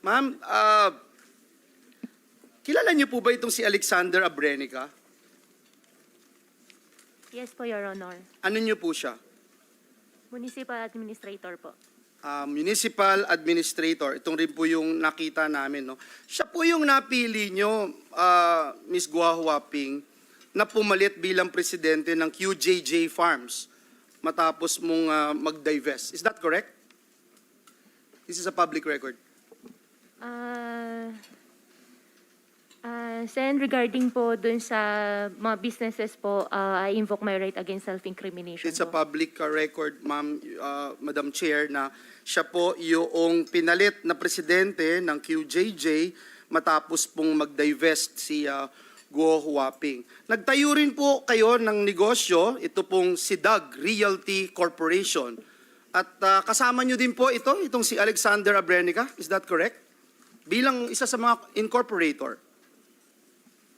Ma'am, ah, kilala niyo po ba itong si Alexander Abrenica? Yes po, Your Honor. Ano niyo po siya? Municipal Administrator po. Ah, municipal Administrator. Itong rin po yung nakita namin. No? Siya po yung napili niyo, ah, Ms. Gua Huaping, na pumalit bilang presidente ng QJJ Farms matapos mong ah, mag-divest. Is that correct? This is a public record. Ah, ah, Sen, regarding po dun sa mga businesses po, ah, I invoke my right against self-incrimination It's a po. public uh, record, ma'am, uh, Madam Chair, na siya po yung pinalit na presidente ng QJJ matapos pong mag-divest si uh, Guo Huaping. Nagtayo rin po kayo ng negosyo, ito pong si Doug Realty Corporation. At uh, kasama nyo din po ito, itong si Alexander Abrenica, is that correct? Bilang isa sa mga incorporator.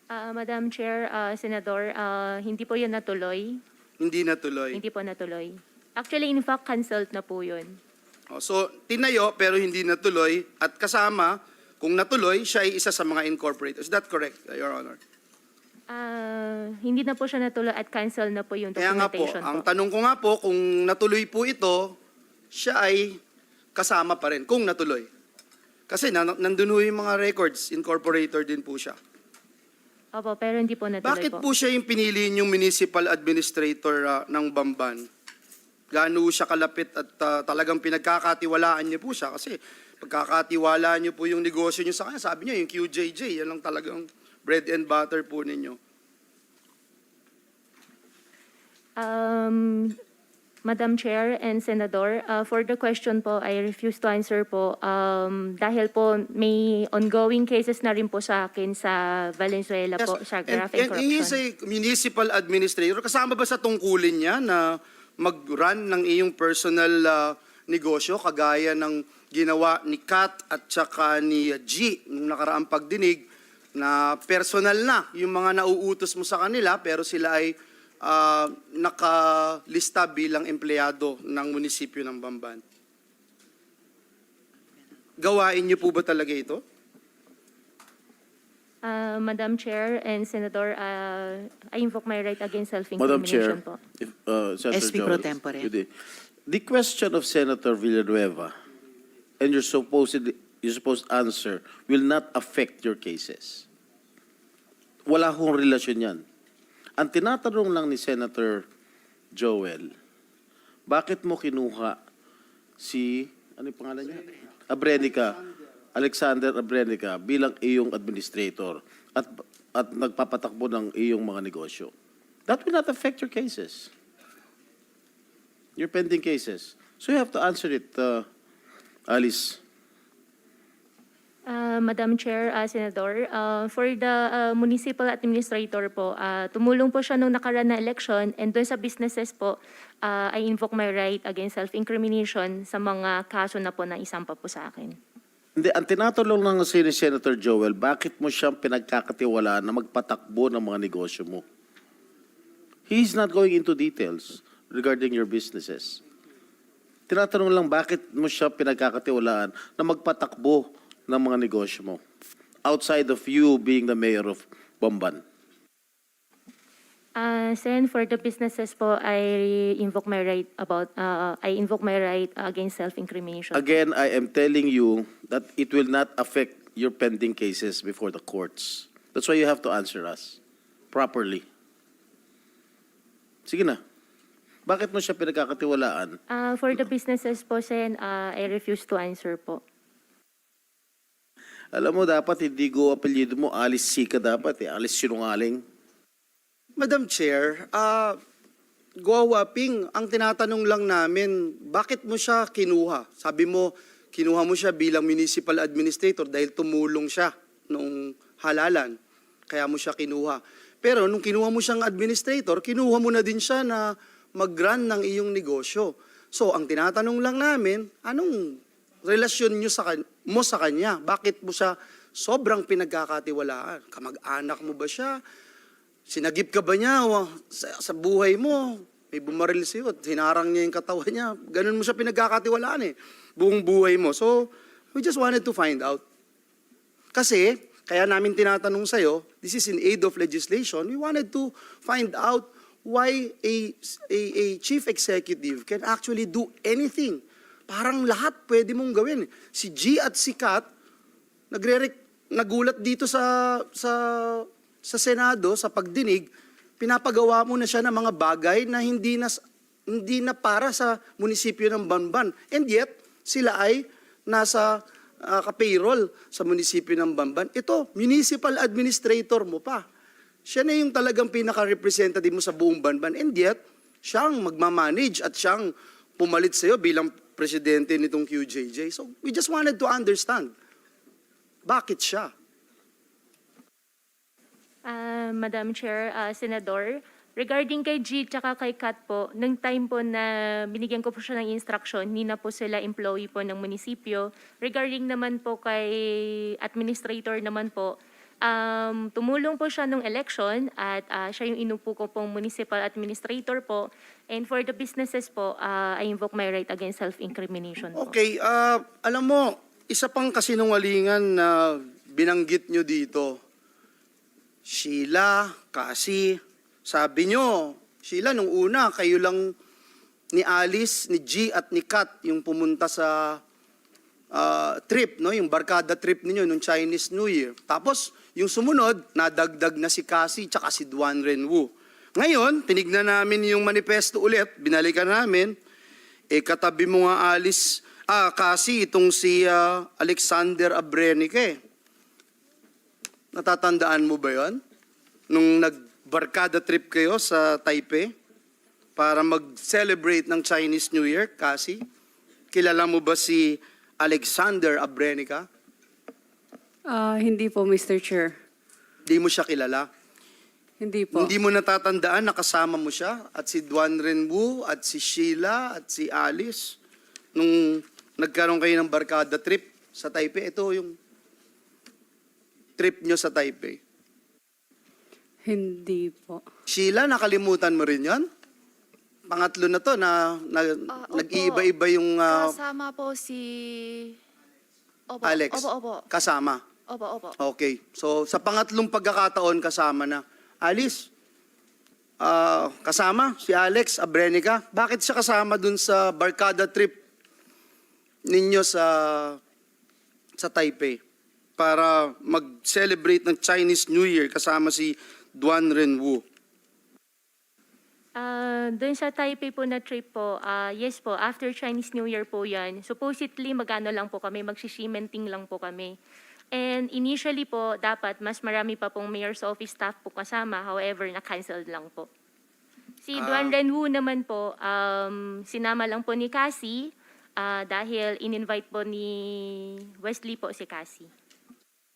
Ah, Madam Chair, ah, Senador, ah, hindi po yun natuloy. Hindi natuloy. Hindi po natuloy. Actually, in fact, cancelled na po yun. Oh, so, tinayo pero hindi natuloy at kasama, kung natuloy, siya ay isa sa mga incorporators. Is that correct, Your Honor? Ah, hindi na po siya natuloy at cancel na po yung Kaya nga po, documentation ang po. tanong ko nga po, kung natuloy po ito, siya ay kasama pa rin, kung natuloy. Kasi na, nandun ho yung mga records, incorporator din po siya. Opo, pero hindi po natuloy Bakit po. po siya yung pinili yung municipal administrator ah, ng Bamban? Gaano siya kalapit at ah, talagang pinagkakatiwalaan niyo po siya? Kasi pagkakatiwala niyo po yung negosyo niyo sa kanya, sabi niyo yung QJJ, yan lang talagang bread and butter po ninyo. Um, Madam Chair and Senador, uh, for the question po, I refuse to answer po um, dahil po may ongoing cases na rin po sa akin sa Valenzuela po, sa and, graft and and he is corruption. a municipal administrator. Kasama ba sa tungkulin niya na mag-run ng iyong personal ah, negosyo kagaya ng ginawa ni Kat at saka ni G nung nakaraang pagdinig na personal na yung mga nauutos mo sa kanila pero sila ay ah, nakalista bilang empleyado ng munisipyo ng Bamban. Gawain niyo po ba talaga ito? Uh, Madam Chair and Senador, uh, I invoke my right against Madam Chair, self-incrimination po. if, uh, Senator SP pro tempore. good day. The question of Senator Villanueva and your supposed, your supposed answer will not affect your cases. Wala akong relasyon yan. Ang tinatanong lang ni Senator Joel, bakit mo kinuha si, ano yung pangalan niya? Abrenica, Alexander Abrenica bilang iyong administrator at, at nagpapatakbo ng iyong mga negosyo. That will not affect your cases. Your pending cases. So you have to answer it, uh, Alice. Uh, Madam Chair, uh, Senador, uh, for the uh, municipal administrator po, uh, tumulong po siya nung nakaraan na election and doon sa businesses po, uh, I invoke my right against self-incrimination sa mga kaso na po na isampa po sa akin. Hindi, ang tinatanong lang si Senator Joel, bakit mo siyang pinagkakatiwalaan na magpatakbo ng mga negosyo mo? He's not going into details regarding your businesses. Tinatanong lang, bakit mo siya pinagkakatiwalaan na magpatakbo ng mga negosyo mo? Outside of you being the mayor of Bamban. Uh, Sen, for the businesses po, I invoke my right about, uh, I invoke my right against self-incrimination. Again, I am telling you that it will not affect your pending cases before the courts. That's why you have to answer us properly. Sige na. Bakit mo siya pinagkakatiwalaan? Uh, for the businesses po, Sen, uh, I refuse to answer po. Alam mo, dapat hindi go apelyido mo, Alice Sika dapat eh. Alice Sinungaling. Madam Chair, ah Guawa Ping, ang tinatanong lang namin, bakit mo siya kinuha? Sabi mo, kinuha mo siya bilang municipal administrator dahil tumulong siya nung halalan. Kaya mo siya kinuha. Pero nung kinuha mo siyang administrator, kinuha mo na din siya na mag-run ng iyong negosyo. So, ang tinatanong lang namin, anong relasyon niyo sa kan- mo sa kanya? Bakit mo siya sobrang pinagkakatiwalaan? Kamag-anak mo ba siya? Sinagip ka ba niya sa, sa buhay mo? May bumaril sa'yo at hinarang niya yung katawan niya. Ganun mo siya pinagkakatiwalaan eh. Buong buhay mo. So, We just wanted to find out. Kasi, kaya namin tinatanong sa'yo, this is in aid of legislation, we wanted to find out why a, a, a chief executive can actually do anything. Parang lahat pwede mong gawin. Si G at si Kat, nagre nagulat dito sa, sa, sa Senado, sa pagdinig, pinapagawa mo na siya ng mga bagay na hindi na, hindi na para sa munisipyo ng Banban. And yet, sila ay nasa uh, ka-payroll sa munisipyo ng Bamban. Ito, municipal administrator mo pa. Siya na yung talagang pinaka-representative mo sa buong Banban. And yet, siyang magmamanage at siyang pumalit sa'yo bilang presidente nitong QJJ. So, we just wanted to understand. Bakit siya? Ah, Madam Chair, ah, Senador, regarding kay G tsaka kay Kat po, nung time po na binigyan ko po siya ng instruction, hindi na po sila employee po ng munisipyo. Regarding naman po kay administrator naman po, um, tumulong po siya nung election at ah, siya yung inupo ko pong municipal administrator po. And for the businesses po, ah, I invoke my right against self-incrimination po. Okay, ah, alam mo, isa pang kasinungalingan na binanggit nyo dito. Sheila, Kasi, sabi nyo, Sheila, nung una, kayo lang ni Alice, ni G at ni Kat yung pumunta sa ah, trip, no? yung barkada trip ninyo nung Chinese New Year. Tapos, yung sumunod, nadagdag na si Kasi tsaka si Duan Renwu. Ngayon, tinignan namin yung manifesto ulit, binalikan namin, eh katabi mo nga Alice, ah, Kasi itong si ah, Alexander Abrenike. Natatandaan mo ba yon? Nung nagbarkada trip kayo sa Taipei para mag-celebrate ng Chinese New Year, Kasi? Kilala mo ba si Alexander Abrenica? Ah, hindi po, Mr. Chair. Di mo siya kilala. Hindi po. Hindi mo natatandaan na kasama mo siya at si Duan Renwu at si Sheila at si Alice nung nagkaroon kayo ng barkada trip sa Taipei. Ito yung trip nyo sa Taipei. Hindi po. Sheila, nakalimutan mo rin yon? Pangatlo na to na, na Ah, opo. nag-iiba-iba yung ah, Kasama po si... Opo, Alex. Opo, opo. kasama. Opo, opo. Okay. So, sa pangatlong pagkakataon, kasama na. Alice, ah, kasama si Alex Abrenica. Bakit siya kasama dun sa barkada trip ninyo sa sa Taipei para mag-celebrate ng Chinese New Year kasama si Duan Renwu? Ah, doon sa Taipei po na trip po, ah, yes po, after Chinese New Year po yan. Supposedly, magano lang po kami, magsishimenting lang po kami. And initially po, dapat mas marami pa pong mayor's office staff po kasama. However, na-cancel lang po. Si Ah. Duan Renwu naman po, um, sinama lang po ni Cassie ah, dahil in-invite po ni Wesley po si Cassie.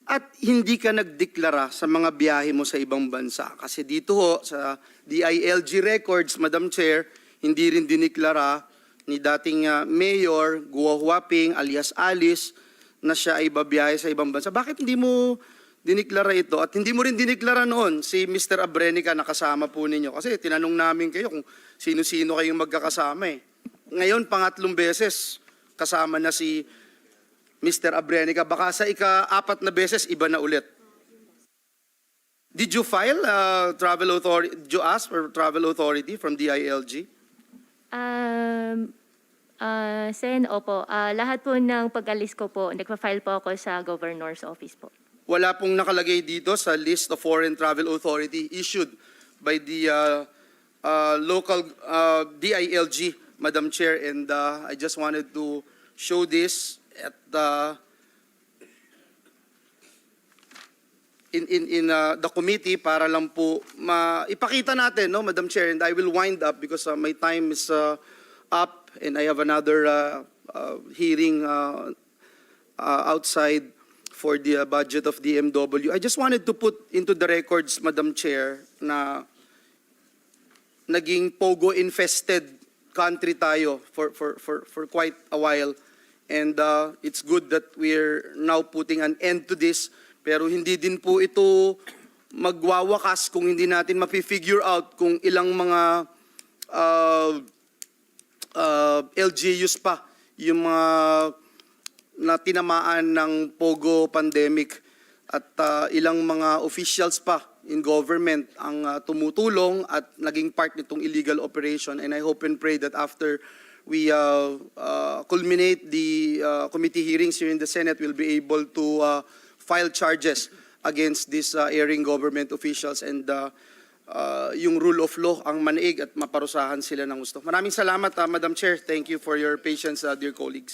At hindi ka nagdeklara sa mga biyahe mo sa ibang bansa. Kasi dito ho, sa DILG records, Madam Chair, hindi rin diniklara ni dating ah, Mayor Guo Huaping alias Alice na siya ay babiyahe sa ibang bansa. Bakit hindi mo diniklara ito? At hindi mo rin diniklara noon si Mr. Abrenica na kasama po ninyo. Kasi tinanong namin kayo kung sino-sino kayong magkakasama eh. Ngayon, pangatlong beses, kasama na si Mr. Abrenica, baka sa ika-apat na beses, iba na ulit. Did you file uh, travel authority, did you ask for travel authority from DILG? Um, ah, Sen, opo. Ah, lahat po ng pag-alis ko po, nagpa-file po ako sa governor's office po. Wala pong nakalagay dito sa list of foreign travel authority issued by the uh, uh, local uh, DILG, Madam Chair, and uh, I just wanted to show this at the in in in uh, the committee para lang po maipakita natin no Madam Chair and I will wind up because uh, my time is uh, up and I have another uh, uh, hearing uh, uh, outside for the uh, budget of DMW. I just wanted to put into the records, Madam Chair, na naging pogo infested country tayo for for for for quite a while and uh, it's good that we're now putting an end to this. Pero hindi din po ito magwawakas kung hindi natin mapi-figure out kung ilang mga uh, uh, LGUs pa yung mga na tinamaan ng Pogo pandemic. At ah, ilang mga officials pa in government ang ah, tumutulong at naging part nitong illegal operation. And I hope and pray that after we uh, uh, culminate the uh, committee hearings here in the Senate, we'll be able to uh, file charges against these uh, erring government officials and uh, uh, yung rule of law ang manaig at maparusahan sila ng gusto. Maraming salamat, uh, Madam Chair. Thank you for your patience, uh, dear colleagues.